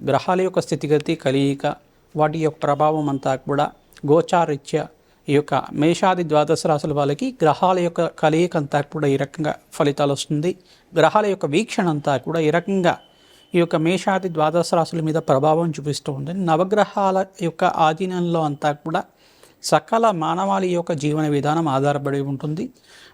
గ్రహాల యొక్క స్థితిగతి కలియిక వాటి యొక్క ప్రభావం అంతా కూడా గోచారిత్య ఈ యొక్క మేషాది ద్వాదశ రాశుల వాళ్ళకి గ్రహాల యొక్క కలయిక అంతా కూడా ఈ రకంగా ఫలితాలు వస్తుంది. గ్రహాల యొక్క వీక్షణ అంతా కూడా ఈ రకంగా ఈ యొక్క మేషాది ద్వాదశ రాశుల మీద ప్రభావం చూపిస్తూ ఉంటుంది. నవగ్రహాల యొక్క ఆధీనంలో అంతా కూడా సకల మానవాళి యొక్క జీవన విధానం ఆధారపడి ఉంటుంది.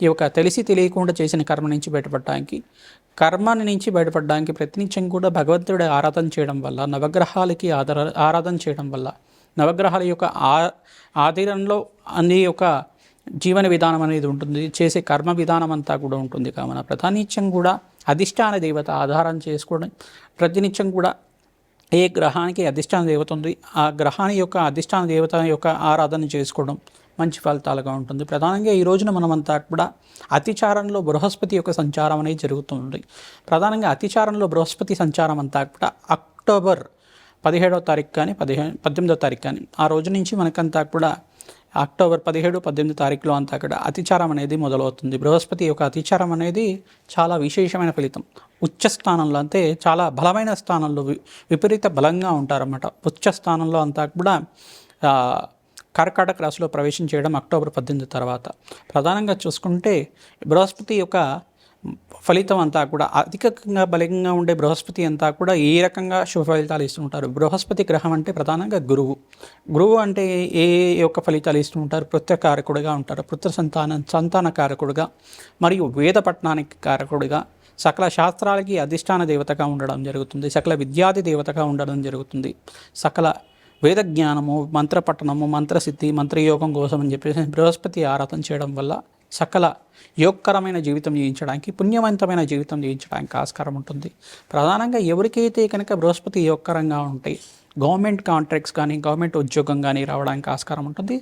ఈ యొక్క తెలిసి తెలియకుండా చేసిన కర్మ నుంచి బయటపడడానికి కర్మాన్ని నుంచి బయటపడడానికి ప్రతినిత్యం కూడా భగవంతుడి ఆరాధన చేయడం వల్ల నవగ్రహాలకి ఆధార ఆరాధన చేయడం వల్ల నవగ్రహాల యొక్క ఆ ఆధీనంలో అన్ని యొక్క జీవన విధానం అనేది ఉంటుంది చేసే కర్మ విధానం అంతా కూడా ఉంటుంది. కావున ప్రధానిత్యం కూడా అధిష్టాన దేవత ఆధారం చేసుకోవడం ప్రతినిత్యం కూడా ఏ గ్రహానికి అధిష్టాన దేవత ఉంది ఆ గ్రహాన్ని యొక్క అధిష్టాన దేవత యొక్క ఆరాధన చేసుకోవడం మంచి ఫలితాలుగా ఉంటుంది. ప్రధానంగా ఈ రోజున మనమంతా కూడా అతిచారంలో బృహస్పతి యొక్క సంచారం అనేది జరుగుతుంది. ప్రధానంగా అతిచారంలో బృహస్పతి సంచారం అంతా కూడా అక్టోబర్ పదిహేడవ తారీఖు కానీ పదిహేను పద్దెనిమిదో తారీఖు కానీ ఆ రోజు నుంచి మనకంతా కూడా అక్టోబర్ పదిహేడు పద్దెనిమిది తారీఖులో అంతా అక్కడ అతిచారం అనేది మొదలవుతుంది. బృహస్పతి యొక్క అతిచారం అనేది చాలా విశేషమైన ఫలితం. ఉచ్చ స్థానంలో అంటే చాలా బలమైన స్థానంలో వి- విపరీత బలంగా ఉంటారన్నమాట. ఉచ్చ స్థానంలో అంతా కూడా కర్కాటక రాశిలో ప్రవేశం చేయడం అక్టోబర్ పద్దెనిమిది తర్వాత. ప్రధానంగా చూసుకుంటే బృహస్పతి యొక్క ఫలితం అంతా కూడా అధికంగా బలంగా ఉండే బృహస్పతి అంతా కూడా ఏ రకంగా శుభ ఫలితాలు ఇస్తుంటారు? బృహస్పతి గ్రహం అంటే ప్రధానంగా గురువు. గురువు అంటే ఏ యొక్క ఫలితాలు ఇస్తుంటారు? పుత్ర కారకుడిగా ఉంటారు. పుత్ర సంతాన సంతాన కారకుడుగా మరియు వేద పట్టణానికి కారకుడిగా సకల శాస్త్రాలకి అధిష్టాన దేవతగా ఉండడం జరుగుతుంది. సకల విద్యాది దేవతగా ఉండడం జరుగుతుంది. సకల వేద జ్ఞానము మంత్రపట్టణము మంత్రసిద్ధి మంత్రయోగం కోసం అని చెప్పేసి బృహస్పతి ఆరాధన చేయడం వల్ల సకల యోగకరమైన జీవితం జీవించడానికి పుణ్యవంతమైన జీవితం జీవించడానికి ఆస్కారం ఉంటుంది. ప్రధానంగా ఎవరికైతే కనుక బృహస్పతి యోగకరంగా ఉంటాయి గవర్నమెంట్ కాంట్రాక్ట్స్ కానీ గవర్నమెంట్ ఉద్యోగం కానీ రావడానికి ఆస్కారం ఉంటుంది.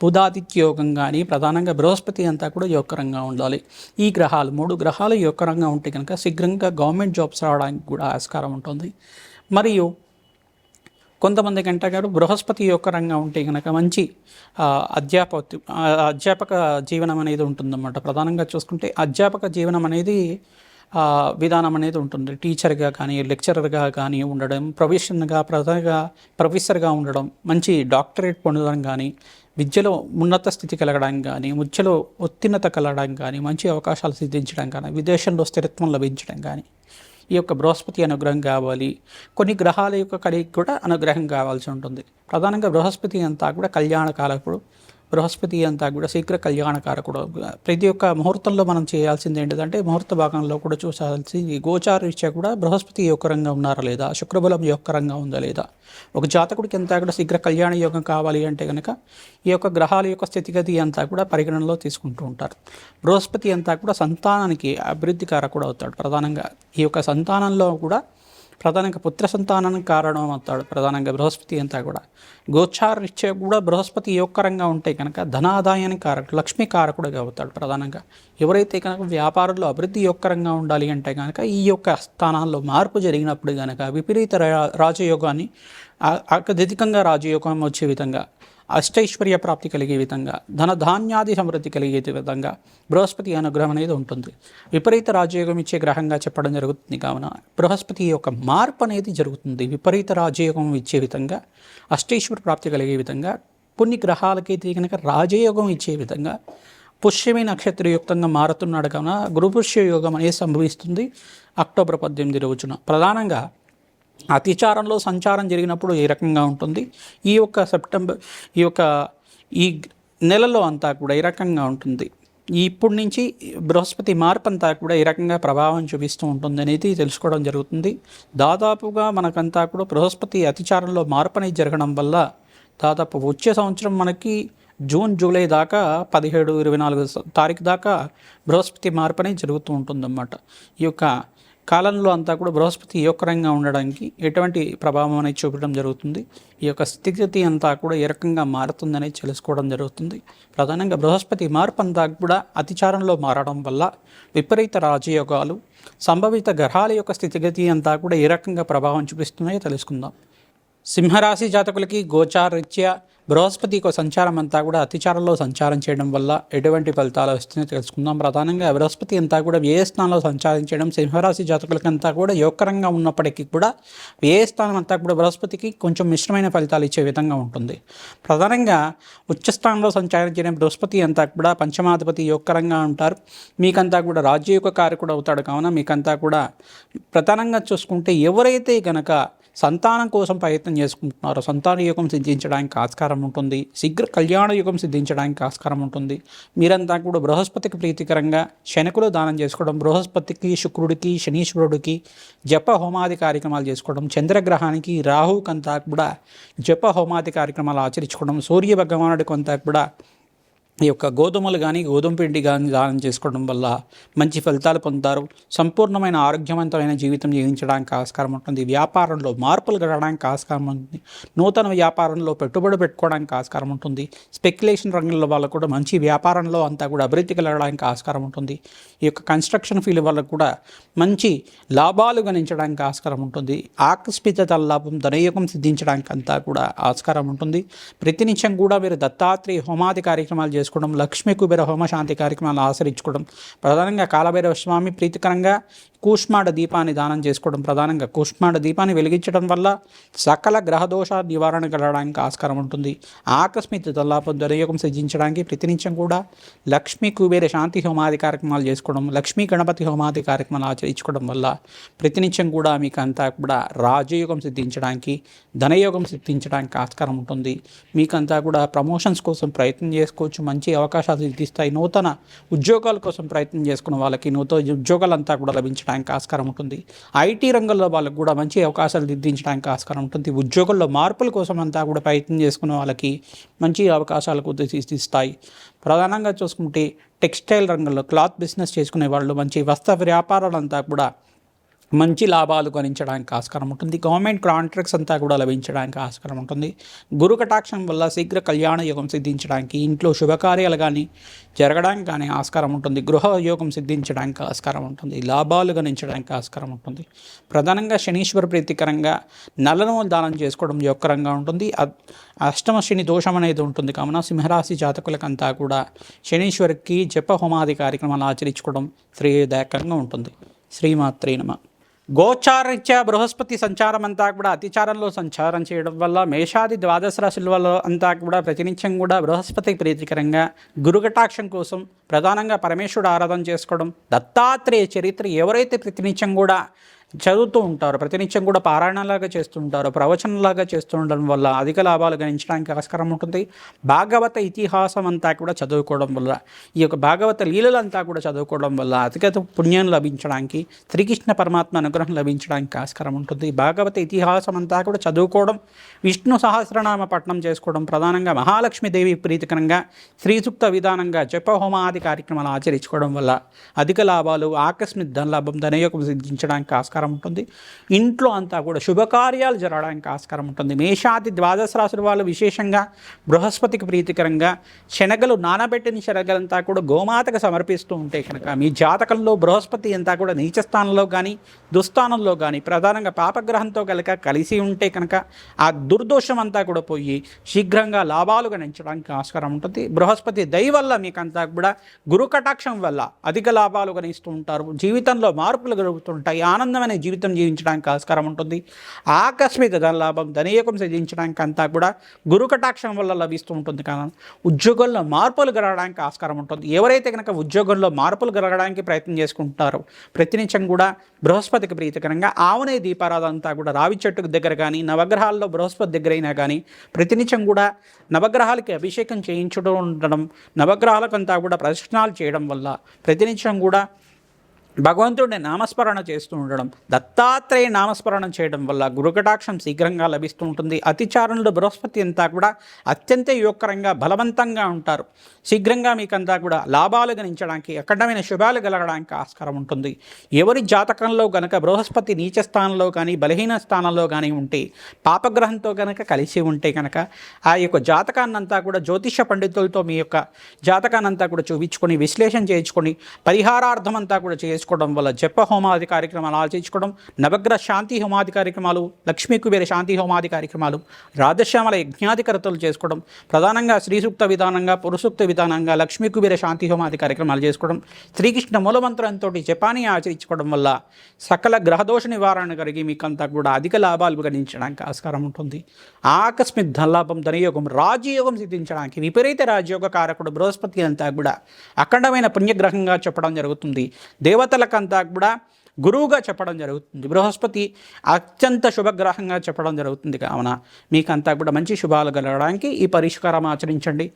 బుధాదిత్య యోగం కానీ ప్రధానంగా బృహస్పతి అంతా కూడా యోగకరంగా ఉండాలి. ఈ గ్రహాలు మూడు గ్రహాలు యోగకరంగా ఉంటే కనుక శీఘ్రంగా గవర్నమెంట్ జాబ్స్ రావడానికి కూడా ఆస్కారం ఉంటుంది. మరియు కొంతమంది గంట గారు బృహస్పతి యొక్క రంగా ఉంటే కనుక మంచి అధ్యాపతి అధ్యాపక జీవనం అనేది ఉంటుందన్నమాట. ప్రధానంగా చూసుకుంటే అధ్యాపక జీవనం అనేది విధానం అనేది ఉంటుంది. టీచర్గా కానీ లెక్చరర్గా కానీ ఉండడం ప్రొఫెషన్గా ప్రధానంగా ప్రొఫెసర్గా ఉండడం మంచి డాక్టరేట్ పొందడం కానీ విద్యలో ఉన్నత స్థితి కలగడం కానీ విద్యలో ఉత్తీర్ణత కలగడం కానీ మంచి అవకాశాలు సిద్ధించడం కానీ విదేశంలో స్థిరత్వం లభించడం కానీ ఈ యొక్క బృహస్పతి అనుగ్రహం కావాలి. కొన్ని గ్రహాల యొక్క కలిగి కూడా అనుగ్రహం కావాల్సి ఉంటుంది. ప్రధానంగా బృహస్పతి అంతా కూడా కళ్యాణ కాలప్పుడు బృహస్పతి అంతా కూడా శీఘ్ర కళ్యాణకారకుడు. ప్రతి ఒక్క ముహూర్తంలో మనం చేయాల్సింది ఏంటిదంటే ముహూర్త భాగంలో కూడా చూసాల్సి గోచార రీత్యా కూడా బృహస్పతి యొక్కరంగా ఉన్నారా లేదా? శుక్రబలం యొక్కరంగా ఉందా లేదా? ఒక జాతకుడికి అంతా కూడా శీఘ్ర కళ్యాణ యోగం కావాలి అంటే కనుక ఈ యొక్క గ్రహాల యొక్క స్థితిగతి అంతా కూడా పరిగణనలో తీసుకుంటూ ఉంటారు. బృహస్పతి అంతా కూడా సంతానానికి అభివృద్ధి కారకుడు అవుతాడు. ప్రధానంగా ఈ యొక్క సంతానంలో కూడా ప్రధానంగా పుత్ర సంతానానికి కారణం అవుతాడు ప్రధానంగా బృహస్పతి అంతా కూడా. గోచారరీత్యా కూడా బృహస్పతి యోగకరంగా ఉంటే కనుక ధనాదాయానికి కారకుడు లక్ష్మీ కారకుడుగా అవుతాడు ప్రధానంగా. ఎవరైతే కనుక వ్యాపారంలో అభివృద్ధి యోగకరంగా ఉండాలి అంటే కనుక ఈ యొక్క స్థానాల్లో మార్పు జరిగినప్పుడు కనుక విపరీత రా- రాజయోగాన్ని అత్యధికంగా రాజయోగం వచ్చే విధంగా అష్టైశ్వర్య ప్రాప్తి కలిగే విధంగా ధన ధాన్యాది సమృద్ధి కలిగే విధంగా బృహస్పతి అనుగ్రహం అనేది ఉంటుంది. విపరీత రాజయోగం ఇచ్చే గ్రహంగా చెప్పడం జరుగుతుంది కావున బృహస్పతి యొక్క మార్పు అనేది జరుగుతుంది. విపరీత రాజయోగం ఇచ్చే విధంగా అష్టైశ్వర్య ప్రాప్తి కలిగే విధంగా కొన్ని గ్రహాలకైతే కనుక రాజయోగం ఇచ్చే విధంగా పుష్యమి నక్షత్రయుక్తంగా మారుతున్నాడు కావున గురుపుష్య యోగం అనేది సంభవిస్తుంది అక్టోబర్ పద్దెనిమిది రోజున. ప్రధానంగా అతిచారంలో సంచారం జరిగినప్పుడు ఏ రకంగా ఉంటుంది. ఈ యొక్క సెప్టెంబర్ ఈ యొక్క ఈ నెలలో అంతా కూడా ఏ రకంగా ఉంటుంది. ఇప్పటి నుంచి బృహస్పతి మార్పు అంతా కూడా ఏ రకంగా ప్రభావం చూపిస్తూ ఉంటుంది అనేది తెలుసుకోవడం జరుగుతుంది. దాదాపుగా మనకంతా కూడా బృహస్పతి అతిచారంలో మార్పు అనేది జరగడం వల్ల దాదాపు వచ్చే సంవత్సరం మనకి జూన్ జూలై దాకా పదిహేడు ఇరవై నాలుగు తారీఖు దాకా బృహస్పతి మార్పు అనేది జరుగుతూ ఉంటుందన్నమాట. ఈ యొక్క కాలంలో అంతా కూడా బృహస్పతి యోగకరంగా ఉండడానికి ఎటువంటి ప్రభావం అనేది చూపడం జరుగుతుంది. ఈ యొక్క స్థితిగతి అంతా కూడా ఏ రకంగా మారుతుందనేది తెలుసుకోవడం జరుగుతుంది. ప్రధానంగా బృహస్పతి మార్పు అంతా కూడా అతిచారంలో మారడం వల్ల విపరీత రాజయోగాలు సంభవిత గ్రహాల యొక్క స్థితిగతి అంతా కూడా ఏ రకంగా ప్రభావం చూపిస్తున్నాయో తెలుసుకుందాం. సింహరాశి జాతకులకి గోచారరీత్యా బృహస్పతి యొక్క సంచారం అంతా కూడా అతిచారంలో సంచారం చేయడం వల్ల ఎటువంటి ఫలితాలు వస్తున్నాయో తెలుసుకుందాం. ప్రధానంగా బృహస్పతి అంతా కూడా వ్యయ స్థానంలో సంచారం చేయడం సింహరాశి జాతకులకంతా కూడా యోగకరంగా ఉన్నప్పటికీ కూడా వ్యయ స్థానం అంతా కూడా బృహస్పతికి కొంచెం మిశ్రమైన ఫలితాలు ఇచ్చే విధంగా ఉంటుంది. ప్రధానంగా ఉచ్చస్థానంలో సంచారం చేయడం బృహస్పతి అంతా కూడా పంచమాధిపతి యోగకరంగా ఉంటారు. మీకంతా కూడా రాజ్యయుగ కారకుడు అవుతాడు. కావున మీకంతా కూడా ప్రధానంగా చూసుకుంటే ఎవరైతే గనక సంతానం కోసం ప్రయత్నం చేసుకుంటున్నారో. సంతాన యుగం సిద్ధించడానికి ఆస్కారం ఉంటుంది. శీఘ్ర కళ్యాణ యుగం సిద్ధించడానికి ఆస్కారం ఉంటుంది. మీరంతా కూడా బృహస్పతికి ప్రీతికరంగా శనకులు దానం చేసుకోవడం బృహస్పతికి శుక్రుడికి శనీశ్వరుడికి జప హోమాది కార్యక్రమాలు చేసుకోవడం చంద్రగ్రహానికి రాహుకంతా కూడా జప హోమాది కార్యక్రమాలు ఆచరించుకోవడం సూర్య భగవానుడికి అంతా కూడా ఈ యొక్క గోధుమలు కానీ గోధుమ పిండి కానీ దానం చేసుకోవడం వల్ల మంచి ఫలితాలు పొందుతారు. సంపూర్ణమైన ఆరోగ్యవంతమైన జీవితం జీవించడానికి ఆస్కారం ఉంటుంది. వ్యాపారంలో మార్పులు గడడానికి ఆస్కారం ఉంటుంది. నూతన వ్యాపారంలో పెట్టుబడి పెట్టుకోవడానికి ఆస్కారం ఉంటుంది. స్పెక్యులేషన్ రంగంలో వాళ్ళకు కూడా మంచి వ్యాపారంలో అంతా కూడా అభివృద్ధి కలగడానికి ఆస్కారం ఉంటుంది. ఈ యొక్క కన్స్ట్రక్షన్ ఫీల్డ్ వాళ్ళకు కూడా మంచి లాభాలు గణించడానికి ఆస్కారం ఉంటుంది. ఆకస్మిత లాభం ధనయోగం సిద్ధించడానికి అంతా కూడా ఆస్కారం ఉంటుంది. ప్రతినిత్యం కూడా మీరు దత్తాత్రేయ హోమాది కార్యక్రమాలు చేసుకోవడం లక్ష్మీ కుబేర హోమ శాంతి కార్యక్రమాలు ఆచరించుకోవడం ప్రధానంగా కాలభైరవ స్వామి ప్రీతికరంగా కూష్మాండ దీపాన్ని దానం చేసుకోవడం ప్రధానంగా. కూష్మాండ దీపాన్ని వెలిగించడం వల్ల సకల గ్రహదోష నివారణ కలగడానికి ఆస్కారం ఉంటుంది. ఆకస్మిక దల్లాపం దుర్యోగం సిద్ధించడానికి ప్రతినిత్యం కూడా లక్ష్మీ కుబేర శాంతి హోమాది కార్యక్రమాలు చేసుకోవడం లక్ష్మీ గణపతి హోమాది కార్యక్రమాలు ఆచరించుకోవడం వల్ల ప్రతినిత్యం కూడా మీకు అంతా కూడా రాజయోగం సిద్ధించడానికి ధనయోగం సిద్ధించడానికి ఆస్కారం ఉంటుంది. మీకంతా కూడా ప్రమోషన్స్ కోసం ప్రయత్నం చేసుకోవచ్చు. మంచి అవకాశాలు సిద్ధిస్తాయి. నూతన ఉద్యోగాల కోసం ప్రయత్నం చేసుకున్న వాళ్ళకి నూతన ఉద్యోగాలంతా కూడా లభించడం దిద్దించడానికి ఆస్కారం ఉంటుంది. ఐటీ రంగంలో వాళ్ళకు కూడా మంచి అవకాశాలు దిద్దించడానికి ఆస్కారం ఉంటుంది. ఉద్యోగంలో మార్పుల కోసం అంతా కూడా ప్రయత్నం చేసుకునే వాళ్ళకి మంచి అవకాశాలు కూడా ప్రధానంగా చూసుకుంటే టెక్స్టైల్ రంగంలో క్లాత్ బిజినెస్ చేసుకునే వాళ్ళు మంచి వస్త్ర వ్యాపారాలంతా కూడా మంచి లాభాలు గణించడానికి ఆస్కారం ఉంటుంది. గవర్నమెంట్ కాంట్రాక్ట్స్ అంతా కూడా లభించడానికి ఆస్కారం ఉంటుంది. గురు కటాక్షం వల్ల శీఘ్ర కళ్యాణ యోగం సిద్ధించడానికి ఇంట్లో శుభకార్యాలు కానీ జరగడానికి కానీ ఆస్కారం ఉంటుంది. గృహ యోగం సిద్ధించడానికి ఆస్కారం ఉంటుంది. లాభాలు గణించడానికి ఆస్కారం ఉంటుంది. ప్రధానంగా శనీశ్వర ప్రీతికరంగా నల్లను దానం చేసుకోవడం యోగకరంగా ఉంటుంది. అష్టమ శని దోషం అనేది ఉంటుంది. కావున సింహరాశి జాతకులకంతా కూడా శనీశ్వరికి జప హోమాది కార్యక్రమాలు ఆచరించుకోవడం శ్రేయదాయకంగా ఉంటుంది. శ్రీమాత్రే నమ. గోచారీత్యా బృహస్పతి సంచారం అంతా కూడా అతిచారంలో సంచారం చేయడం వల్ల మేషాది ద్వాదశ రాశుల వల్ల అంతా కూడా ప్రతినిత్యం కూడా బృహస్పతి ప్రీతికరంగా గురుకటాక్షం కోసం ప్రధానంగా పరమేశ్వరుడు ఆరాధన చేసుకోవడం దత్తాత్రేయ చరిత్ర ఎవరైతే ప్రతినిత్యం కూడా చదువుతూ ఉంటారు. ప్రతినిత్యం కూడా పారాయణలాగా చేస్తుంటారు ప్రవచనంలాగా చేస్తూ ఉండడం వల్ల అధిక లాభాలు గణించడానికి ఆస్కారం ఉంటుంది. భాగవత ఇతిహాసం అంతా కూడా చదువుకోవడం వల్ల ఈ యొక్క భాగవత లీలలంతా కూడా చదువుకోవడం వల్ల అధిక పుణ్యం లభించడానికి శ్రీకృష్ణ పరమాత్మ అనుగ్రహం లభించడానికి ఆస్కారం ఉంటుంది. భాగవత ఇతిహాసం అంతా కూడా చదువుకోవడం విష్ణు సహస్రనామ పఠనం చేసుకోవడం ప్రధానంగా మహాలక్ష్మీదేవి ప్రీతికరంగా శ్రీసూక్త విధానంగా జపహోమాది కార్యక్రమాలు ఆచరించుకోవడం వల్ల అధిక లాభాలు ఆకస్మిక ధనలాభం ధనయోగం సిద్ధించడానికి ఆస్కారం ఉంటుంది. ఇంట్లో అంతా కూడా శుభకార్యాలు జరగడానికి ఆస్కారం ఉంటుంది. మేషాది ద్వాదశ రాశుల వాళ్ళు విశేషంగా బృహస్పతికి ప్రీతికరంగా శనగలు నానబెట్టిన శనగలంతా కూడా గోమాతకు సమర్పిస్తూ ఉంటే కనుక మీ జాతకంలో బృహస్పతి అంతా కూడా నీచ స్థానంలో కానీ దుస్థానంలో కానీ ప్రధానంగా పాపగ్రహంతో కనుక కలిసి ఉంటే కనుక ఆ దుర్దోషం అంతా కూడా పోయి శీఘ్రంగా లాభాలు గణించడానికి ఆస్కారం ఉంటుంది. బృహస్పతి దయ వల్ల మీకంతా కూడా గురు కటాక్షం వల్ల అధిక లాభాలు గణిస్తూ ఉంటారు. జీవితంలో మార్పులు జరుగుతుంటాయి. ఆనందమైన అనే జీవితం జీవించడానికి ఆస్కారం ఉంటుంది. ఆకస్మిక ధనలాభం ధనయోగం సిద్ధించడానికి అంతా కూడా గురు కటాక్షం వల్ల లభిస్తూ ఉంటుంది కానీ ఉద్యోగంలో మార్పులు గలగడానికి ఆస్కారం ఉంటుంది. ఎవరైతే కనుక ఉద్యోగంలో మార్పులు గలగడానికి ప్రయత్నం చేసుకుంటారో ప్రతినిత్యం కూడా బృహస్పతికి ప్రీతికరంగా ఆవునే దీపారాధన అంతా కూడా రావి చెట్టుకు దగ్గర కానీ నవగ్రహాల్లో బృహస్పతి దగ్గర అయినా కానీ ప్రతినిత్యం కూడా నవగ్రహాలకి అభిషేకం చేయించడం ఉండడం నవగ్రహాలకంతా కూడా ప్రదక్షిణాలు చేయడం వల్ల ప్రతినిత్యం కూడా భగవంతుడిని నామస్మరణ చేస్తూ ఉండడం దత్తాత్రేయ నామస్మరణ చేయడం వల్ల గురుకటాక్షం శీఘ్రంగా లభిస్తూ ఉంటుంది. అతిచారణలో బృహస్పతి అంతా కూడా అత్యంత యోగకరంగా బలవంతంగా ఉంటారు. శీఘ్రంగా మీకంతా కూడా లాభాలు గణించడానికి అఖండమైన శుభాలు కలగడానికి ఆస్కారం ఉంటుంది. ఎవరి జాతకంలో గనక బృహస్పతి నీచ స్థానంలో కానీ బలహీన స్థానంలో కానీ ఉంటే పాపగ్రహంతో గనక కలిసి ఉంటే కనుక ఆ యొక్క జాతకాన్నంతా కూడా జ్యోతిష పండితులతో మీ యొక్క జాతకాన్నంతా కూడా చూపించుకొని విశ్లేషణ చేయించుకొని పరిహారార్థం అంతా కూడా చేసుకోవడం వల్ల జప హోమాది కార్యక్రమాలు ఆచరించుకోవడం నవగ్రహ శాంతి హోమాది కార్యక్రమాలు లక్ష్మీ కుబేర శాంతి హోమాది కార్యక్రమాలు రాధశ్యామల యజ్ఞాధికరతలు చేసుకోవడం ప్రధానంగా శ్రీ సూక్త విధానంగా పురుసూక్త విధానంగా లక్ష్మీ కుబేర శాంతి హోమాది కార్యక్రమాలు చేసుకోవడం శ్రీకృష్ణ మూలమంత్రంతో జపాన్ని ఆచరించుకోవడం వల్ల సకల గ్రహదోష నివారణ కలిగి మీకంతా కూడా అధిక లాభాలు గణించడానికి ఆస్కారం ఉంటుంది. ఆకస్మిక ధనలాభం ధనయోగం రాజయోగం సిద్ధించడానికి విపరీత రాజయోగ కారకుడు బృహస్పతి అంతా కూడా అఖండమైన పుణ్యగ్రహంగా చెప్పడం జరుగుతుంది. దేవత దేవతలకంతా కూడా గురువుగా చెప్పడం జరుగుతుంది. బృహస్పతి అత్యంత శుభగ్రహంగా చెప్పడం జరుగుతుంది కావున మీకంతా కూడా మంచి శుభాలు కలగడానికి ఈ పరిష్కారం ఆచరించండి.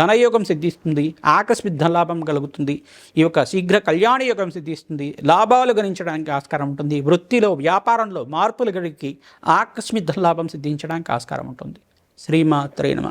ధనయోగం సిద్ధిస్తుంది ఆకస్మిక ధనలాభం కలుగుతుంది ఈ యొక్క శీఘ్ర కళ్యాణ యోగం సిద్ధిస్తుంది లాభాలు గణించడానికి ఆస్కారం ఉంటుంది వృత్తిలో వ్యాపారంలో మార్పులు గడికి ఆకస్మిక ధనలాభం సిద్ధించడానికి ఆస్కారం ఉంటుంది. శ్రీమాత్రే నమ.